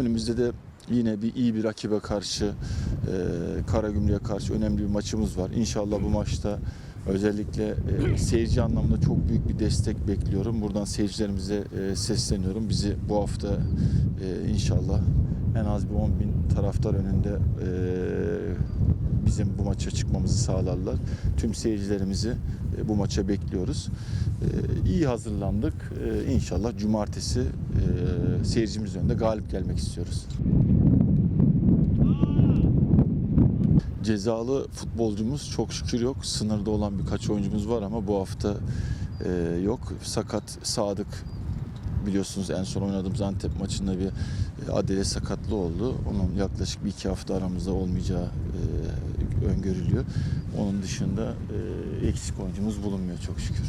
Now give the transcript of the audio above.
önümüzde de yine bir iyi bir rakibe karşı e, Karagümrük'e karşı önemli bir maçımız var. İnşallah bu maçta özellikle e, seyirci anlamında çok büyük bir destek bekliyorum. Buradan seyircilerimize e, sesleniyorum. Bizi bu hafta e, inşallah en az bir 10 bin taraftar önünde e, bizim bu maça çıkmamızı sağlarlar. Tüm seyircilerimizi e, bu maça bekliyoruz. E, iyi hazırlandık. E, inşallah cumartesi seyircimiz önünde galip gelmek istiyoruz. Cezalı futbolcumuz çok şükür yok. Sınırda olan birkaç oyuncumuz var ama bu hafta yok. Sakat Sadık biliyorsunuz en son oynadığımız Antep maçında bir adele sakatlığı oldu. Onun yaklaşık bir iki hafta aramızda olmayacağı öngörülüyor. Onun dışında eksik oyuncumuz bulunmuyor çok şükür.